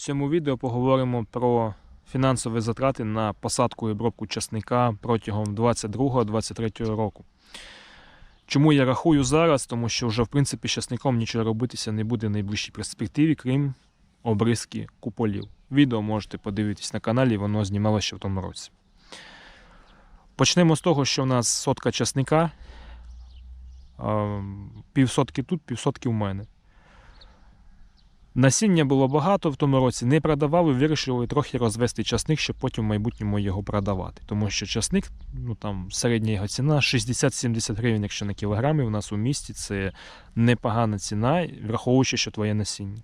В цьому відео поговоримо про фінансові затрати на посадку і обробку часника протягом 2022-2023 року. Чому я рахую зараз? Тому що вже в принципі з часником нічого робитися не буде в найближчій перспективі, крім обризки куполів. Відео можете подивитись на каналі, воно знімалося ще в тому році. Почнемо з того, що в нас сотка часника. Півсотки тут, півсотки в мене. Насіння було багато в тому році, не продавали, вирішили трохи розвести часник, щоб потім в майбутньому його продавати. Тому що часник, ну там середня його ціна 60-70 гривень, якщо на кілограмі у нас у місті це непогана ціна, враховуючи, що твоє насіння.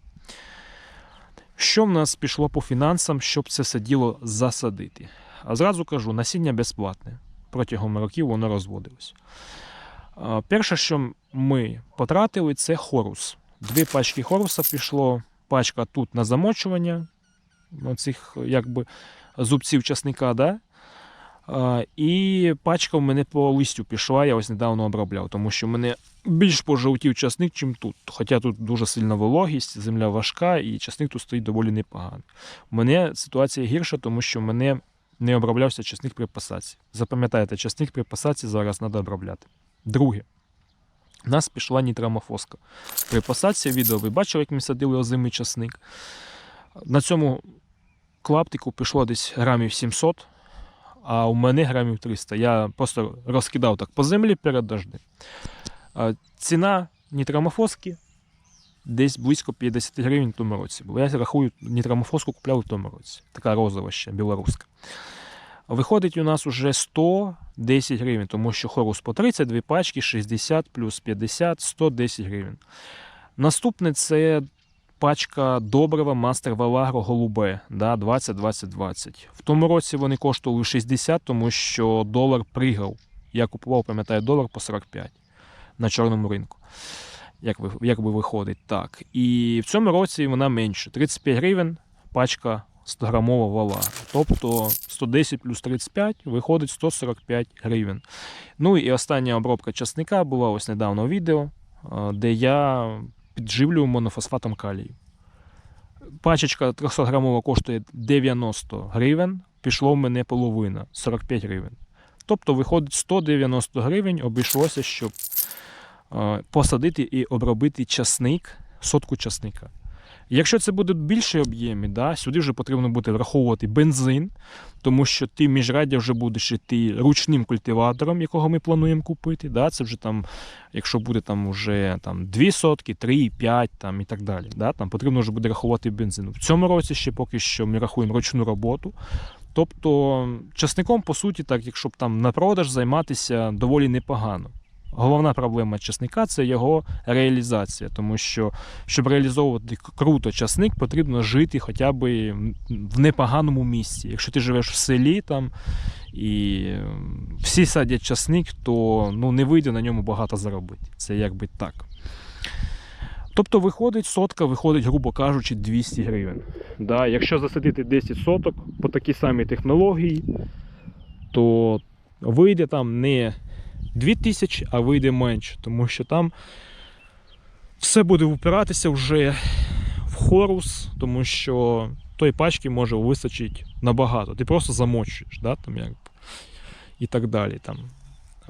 Що в нас пішло по фінансам, щоб це все діло засадити? А зразу кажу, насіння безплатне. Протягом років воно розводилось. Перше, що ми потратили, це хорус. Дві пачки хоруса пішло, пачка тут на замочування цих якби зубців часника, да? І пачка в мене по листю пішла, я ось недавно обробляв, тому що в мене більш пожовтів часник, чим тут. Хоча тут дуже сильна вологість, земля важка, і часник тут стоїть доволі непогано. У мене ситуація гірша, тому що в мене не оброблявся часник при посадці. Запам'ятайте, часник при посадці зараз треба обробляти. Друге. У нас пішла нітрамофоска. При посадці відео ви бачили, як ми садили озимий часник. На цьому клаптику пішло десь грамів 700, а у мене грамів 300. Я просто розкидав так по землі перед дождем. Ціна нітрамофоски десь близько 50 гривень в тому році. Бо я рахую, нітрамофоску купляв в тому році. Така розова ще білоруська. Виходить у нас уже 110 гривень, тому що хорус по 30, дві пачки, 60 плюс 50, 110 гривень. Наступне це пачка добрива Мастер Валагро голубе да, 20-20-20. В тому році вони коштували 60, тому що долар пригав. Я купував, пам'ятаю, долар по 45 на чорному ринку. Як, ви, як би виходить, так. І в цьому році вона менше. 35 гривень пачка 100-грамова вала. Тобто 110 плюс 35 виходить 145 гривень. Ну і остання обробка часника була ось недавно відео, де я підживлюю монофосфатом калію. Пачечка 300 грамова коштує 90 гривень, пішло в мене половина 45 гривень. Тобто виходить 190 гривень, обійшлося, щоб посадити і обробити часник, сотку часника. Якщо це будуть більші об'єми, да, сюди вже потрібно буде враховувати бензин, тому що ти міжраддя вже будеш йти ручним культиватором, якого ми плануємо купити. Да, це вже там, якщо буде там уже там 2 сотки, 3, 5 там, і так далі. Да, там потрібно вже буде рахувати бензин. В цьому році ще поки що ми рахуємо ручну роботу. Тобто часником, по суті, так, якщо б там на продаж займатися доволі непогано. Головна проблема часника це його реалізація, тому що щоб реалізовувати круто часник, потрібно жити хоча б в непоганому місці. Якщо ти живеш в селі там і всі садять часник, то ну, не вийде на ньому багато заробити. Це якби так. Тобто виходить сотка, виходить, грубо кажучи, 200 гривень. Да, якщо засадити 10 соток по такій самій технології, то вийде там не 2000, а вийде менше, тому що там все буде впиратися вже в хорус, тому що той пачки може вистачити набагато. Ти просто замочуєш, да, там, як, і так далі. Там.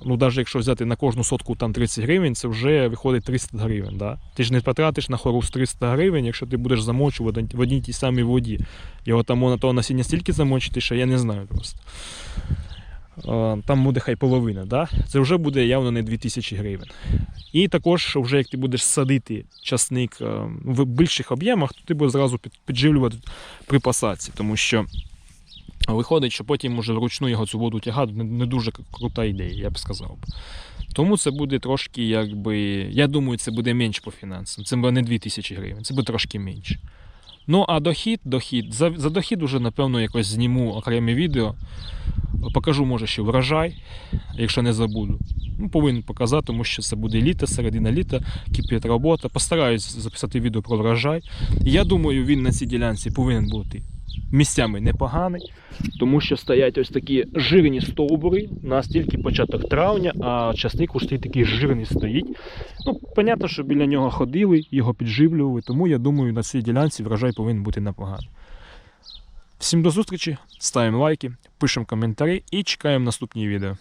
Ну, навіть якщо взяти на кожну сотку там 30 гривень, це вже виходить 300 гривень. Да? Ти ж не потратиш на хорус 300 гривень, якщо ти будеш замочувати в одній тій самій воді. Його там на того насіння стільки замочити, що я не знаю просто. Е, Там буде хай половина, да? це вже буде явно не 2000 гривень. І також, вже як ти будеш садити часник е, в більших об'ємах, то ти будеш зразу підживлювати при посадці, тому що виходить, що потім уже вручну його цю воду тягати не, дуже крута ідея, я б сказав. Тому це буде трошки, якби. Я думаю, це буде менше по фінансам. Це буде не 2000 гривень, це буде трошки менше. Ну, а дохід, дохід. За, за дохід уже, напевно, якось зніму окреме відео. Покажу, може, ще врожай, якщо не забуду. Ну, повинен показати, тому що це буде літо, середина літа, кипить робота. Постараюсь записати відео про врожай. Я думаю, він на цій ділянці повинен бути місцями непоганий, тому що стоять ось такі жирні стовбури. У нас тільки початок травня, а часник уж такий жирний стоїть. Ну, понятно, що біля нього ходили, його підживлювали, тому я думаю, на цій ділянці врожай повинен бути непоганий. Всім до зустрічі, ставимо лайки, пишемо коментарі і чекаємо наступні відео.